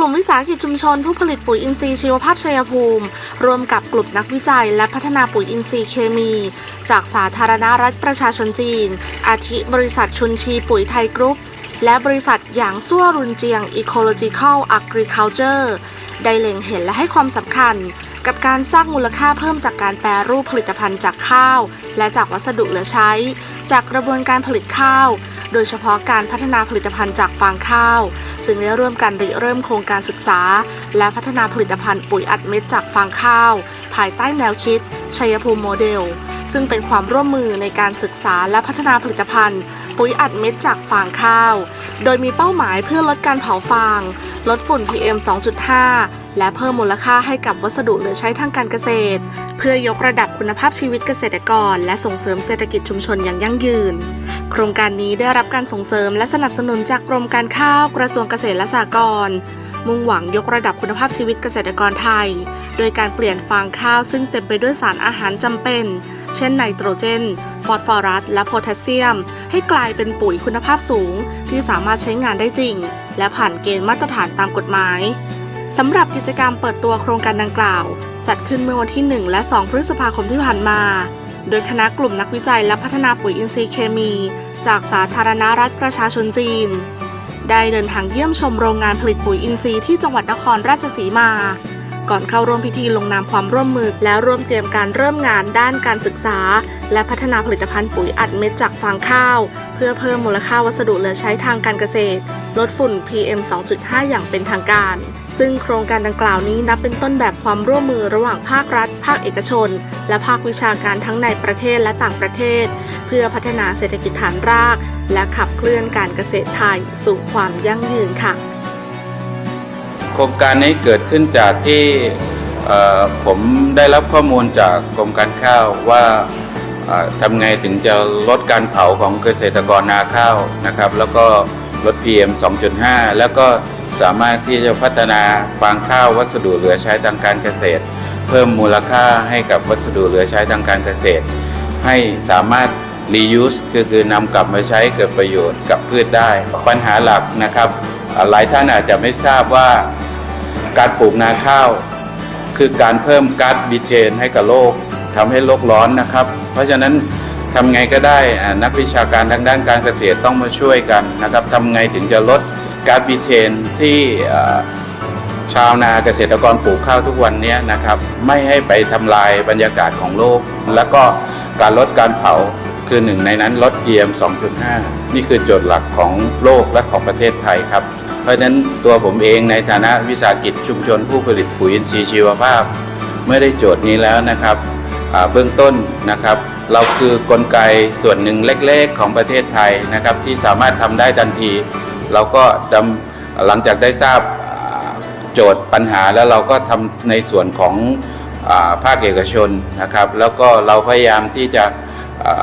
ลุ่มวิสาหกิจชุมชนผู้ผลิตปุ๋ยอินทรีย์ชีวภาพชัยภูมิร่วมกับกลุ่มนักวิจัย และพัฒนาปุ๋ยอินทรีย์เคมี จากสาธารณรัฐประชาชนจีน อาทิบริษัทชุนชีปุ๋ยไทยกรุ๊ป และบริษัทหยางซั่วรุนเจียง Ecological Agriculture ได้เล็งเห็นและให้ความสำคัญ กับการสร้างมูลค่าเพิ่มจากการแปรรูปผลิตภัณฑ์จากข้าว และจากวัสดุเหลือใช้ จากกระบวนการผลิตข้าว โดยเฉพาะการพัฒนาผลิตภัณฑ์จากฟางข้าว จึงได้ร่วมกันริเริ่มโครงการศึกษา และพัฒนาผลิตภัณฑ์ปุ๋ยอัดเม็ดจากฟางข้าว ภายใต้แนวคิด ชัยภูมิโมเดล ซึ่งเป็นความร่วมมือในการศึกษาและพัฒนาผลิตภัณฑ์ ปุ๋ยอัดเม็ดจากฟางข้าว โดยมีเป้าหมายเพื่อลดการเผาฟาง ลดฝุ่น PM 2.5 และเพิ่มมูลค่าให้กับวัสดุเหลือใช้ทางการเกษตร เพื่อยกระดับคุณภาพชีวิตเกษตรกร และส่งเสริมเศรษฐกิจชุมชนอย่างยั่งยืน โครงการนี้ได้รับการส่งเสริมและสนับสนุนจากกรมการข้าวกระทรวงเกษตรและสหกรณ์มุ่งหวังยกระดับคุณภาพชีวิตเกษตรกรไทย โดยการเปลี่ยนฟางข้าวซึ่งเต็มไปด้วยสารอาหารจำเป็น เช่นไนโตรเจน ฟอสฟอรัส และโพแทสเซียม ให้กลายเป็นปุ๋ยคุณภาพสูง ที่สามารถใช้งานได้จริง และผ่านเกณฑ์มาตรฐานตามกฎหมาย สำหรับกิจกรรมเปิดตัวโครงการดังกล่าว จัดขึ้นเมื่อวันที่ 1 และ 2 พฤษภาคมที่ผ่านมา โดยคณะกลุ่มนักวิจัยและพัฒนาปุ๋ยอินทรีย์เคมี จากสาธารณรัฐประชาชนจีน ได้เดินทางเยี่ยมชมโรงงานผลิตปุ๋ยอินทรีย์ที่จังหวัดนครราชสีมา ก่อนเข้าร่วมพิธีลงนามความร่วมมือ และร่วมเตรียมการเริ่มงานด้านการศึกษา และพัฒนาผลิตภัณฑ์ปุ๋ยอัดเม็ดจากฟางข้าว พื่อเพิ่มมูลค่าวัสดุเหลือใช้ทางการเกษตร ลดฝุ่น PM 2.5 อย่างเป็นทางการ ซึ่งโครงการดังกล่าวนี้นับเป็นต้นแบบความร่วมมือระหว่างภาครัฐ ภาคเอกชน และภาควิชาการทั้งในประเทศและต่างประเทศ เพื่อพัฒนาเศรษฐกิจฐานราก และขับเคลื่อนการเกษตรไทย สู่ความยั่งยืนค่ะ โครงการนี้เกิดขึ้นจากที่ผมได้รับข้อมูลจากกรมการข้าวว่า ทำไงถึงจะลดการเผาของเกษตรกรนาข้าวนะครับ แล้วก็ลด PM 2.5 แล้วก็สามารถที่จะพัฒนาฟางข้าววัสดุเหลือใช้ทางการเกษตร เพิ่มมูลค่าให้กับวัสดุเหลือใช้ทางการเกษตร ให้สามารถ reuse ก็คือนำกลับมาใช้เกิดประโยชน์กับพืชได้ ปัญหาหลักนะครับ หลายท่านอาจจะไม่ทราบว่าการปลูกนาข้าว คือการเพิ่มก๊าซบีเทนให้กับโลก ทำให้โลกร้อนนะครับ เพราะฉะนั้นทำไงก็ได้นักวิชาการทางด้านการเกษตรต้องมาช่วยกันนะครับทำไงถึงจะลดก๊าซบีเทนที่ชาวนาเกษตรกรปลูกข้าวทุกวันนี้นะครับ ไม่ให้ไปทำลายบรรยากาศของโลก แล้วก็การลดการเผาคือหนึ่งในนั้นลด PM 2.5 นี่คือโจทย์หลักของโลกและของประเทศไทยครับ เพราะฉะนั้นตัวผมเองในฐานะวิสาหกิจชุมชนผู้ผลิตปุ๋ยอินทรีย์ชีวภาพ เมื่อได้โจทย์นี้แล้วนะครับ เบื้องต้นนะครับ เราคือกลไกส่วนหนึ่งเล็กๆของประเทศไทยนะครับ ที่สามารถทำได้ทันที เราก็ดำหลังจากได้ทราบโจทย์ปัญหาแล้วเราก็ทำในส่วนของภาคเอกชนนะครับ แล้วก็เราพยายามที่จะ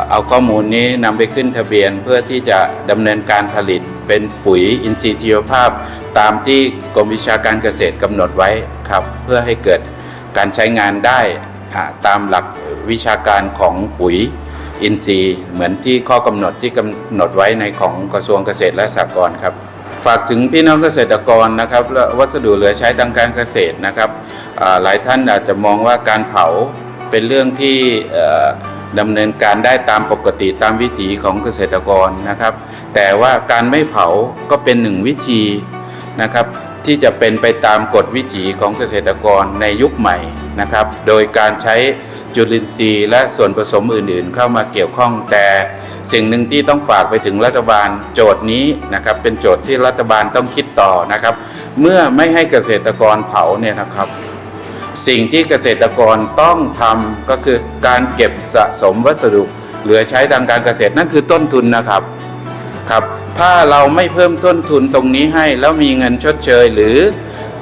เอาข้อมูลนี้นำไปขึ้นทะเบียนเพื่อที่จะดำเนินการผลิตเป็นปุ๋ยอินทรีย์ชีวภาพ ตามที่กรมวิชาการเกษตรกำหนดไว้ครับ เพื่อให้เกิดการใช้งานได้ ตามหลักวิชาการของปุ๋ยอินทรีย์ เหมือนที่ข้อกำหนดที่กำหนดไว้ในของกระทรวงเกษตรและสหกรณ์ครับ ฝากถึงพี่น้องเกษตรกรนะครับและวัสดุเหลือใช้ทางการเกษตรนะครับหลายท่านอาจจะมองว่าการเผาเป็นเรื่องที่ดำเนินการได้ตามปกติตามวิถีของเกษตรกรนะครับ แต่ว่าการไม่เผาก็เป็นหนึ่งวิธีนะครับ ที่จะเป็นไปตามกฎวิถีของเกษตรกรในยุคใหม่นะครับ โดยการใช้จุลินทรีย์ และส่วนผสมอื่นๆ เข้ามาเกี่ยวข้องแต่สิ่งหนึ่งที่ต้องฝากไปถึงรัฐบาลโจทย์นี้นะครับ เป็นโจทย์ที่รัฐบาลต้องคิดต่อนะครับ เมื่อไม่ให้เกษตรกรเผาเนี่ยนะครับ สิ่งที่เกษตรกรต้องทำก็คือการเก็บสะสมวัสดุ เหลือใช้ทางการเกษตรนั่นคือต้นทุนนะครับ ครับถ้าเราไม่เพิ่มต้นทุนตรงนี้ให้แล้วมีเงินชดเชยหรือ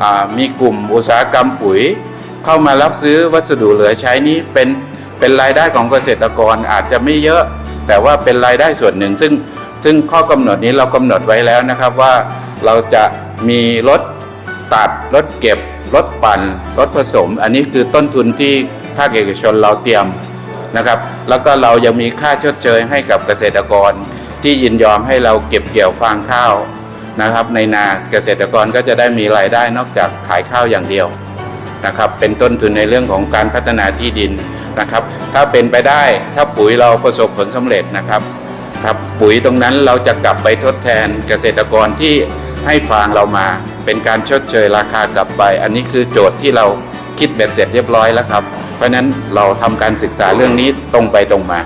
อมีกลุ่มอุตสาหกรรมปุ๋ย เข้ามารับซื้อวัสดุเหลือใช้นี้เป็นเป็นรายได้ของเกษตรกรอาจจะไม่เยอะ แต่ว่าเป็นรายได้ส่วนหนึ่ง ซึ่งซึ่งข้อกำหนดนี้เรากำหนดไว้แล้วนะครับว่าเราจะมีรถตัดรถเก็บรถปั่นรถผสม อันนี้คือต้นทุนที่ภาคเอกชนเราเตรียมนะครับ แล้วก็เรายังมีค่าชดเชยให้กับเกษตรกร ที่ยินยอมให้เราเก็บเกี่ยวฟางข้าวนะครับ ในนาเกษตรกรก็จะได้มีรายได้นอกจากขายข้าวอย่างเดียวนะครับ เป็นต้นทุนในเรื่องของการพัฒนาที่ดินนะครับ ถ้าเป็นไปได้ถ้าปุ๋ยเราประสบผลสำเร็จนะครับครับปุ๋ยตรงนั้นเราจะกลับไปทดแทนเกษตรกรที่ให้ฟางเรามา เป็นการชดเชยราคากลับไป อันนี้คือโจทย์ที่เราคิดเบ็ดเสร็จเรียบร้อยแล้วครับ เพราะนั้นเราทำการศึกษาเรื่องนี้ตรงไปตรงมา